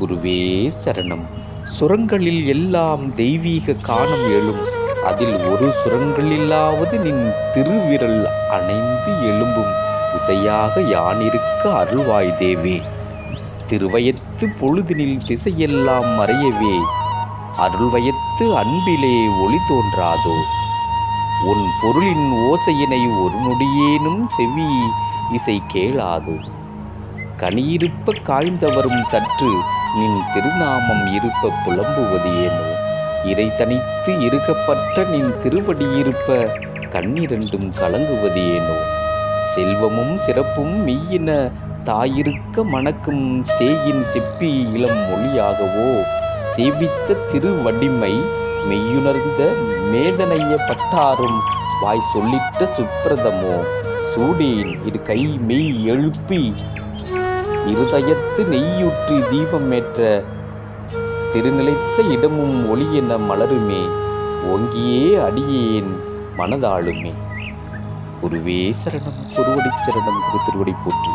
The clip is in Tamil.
குருவே சரணம். சுரங்களில் எல்லாம் தெய்வீக காணம் எழும். அதில் ஒரு சுரங்களிலாவது நின் திருவிரல் அணைந்து எழும்பும். இசையாக யானிருக்க அருள்வாய் தேவே. திருவயத்து பொழுதினில் திசையெல்லாம் மறையவே. அருள்வயத்து அன்பிலே ஒளி தோன்றாதோ. உன் பொருளின் ஓசையினை ஒரு நொடியேனும் செவி இசை கேளாதோ. கனியிருப்ப காய்ந்தவரும் தற்று நின் திருநாமம் இருப்ப புலம்புவது ஏனோ இறை தனித்து இருக்கப்பட்ட நின் திருவடியிருப்ப கண்ணிரண்டும் கலங்குவது ஏனோ செல்வமும் சிறப்பும் மெய்யின தாயிருக்க மணக்கும் சேயின் செப்பி இளம் மொழியாகவோ? சேவித்த திருவடிமை மெய்யுணர்ந்த மேதனைய பட்டாரும் வாய் சொல்லிட்ட சுப்பிரதமோ? சூடேன் இது கை மெய் எழுப்பி இருதயத்து நெய்யுற்றி தீபமேற்ற திருநிலைத்த இடமும் ஒளி என மலருமே ஓங்கியே அடியேன் மனதாளுமே. குருவே சரணம் குருவடி சரணம் குரு திருவடி போற்றி.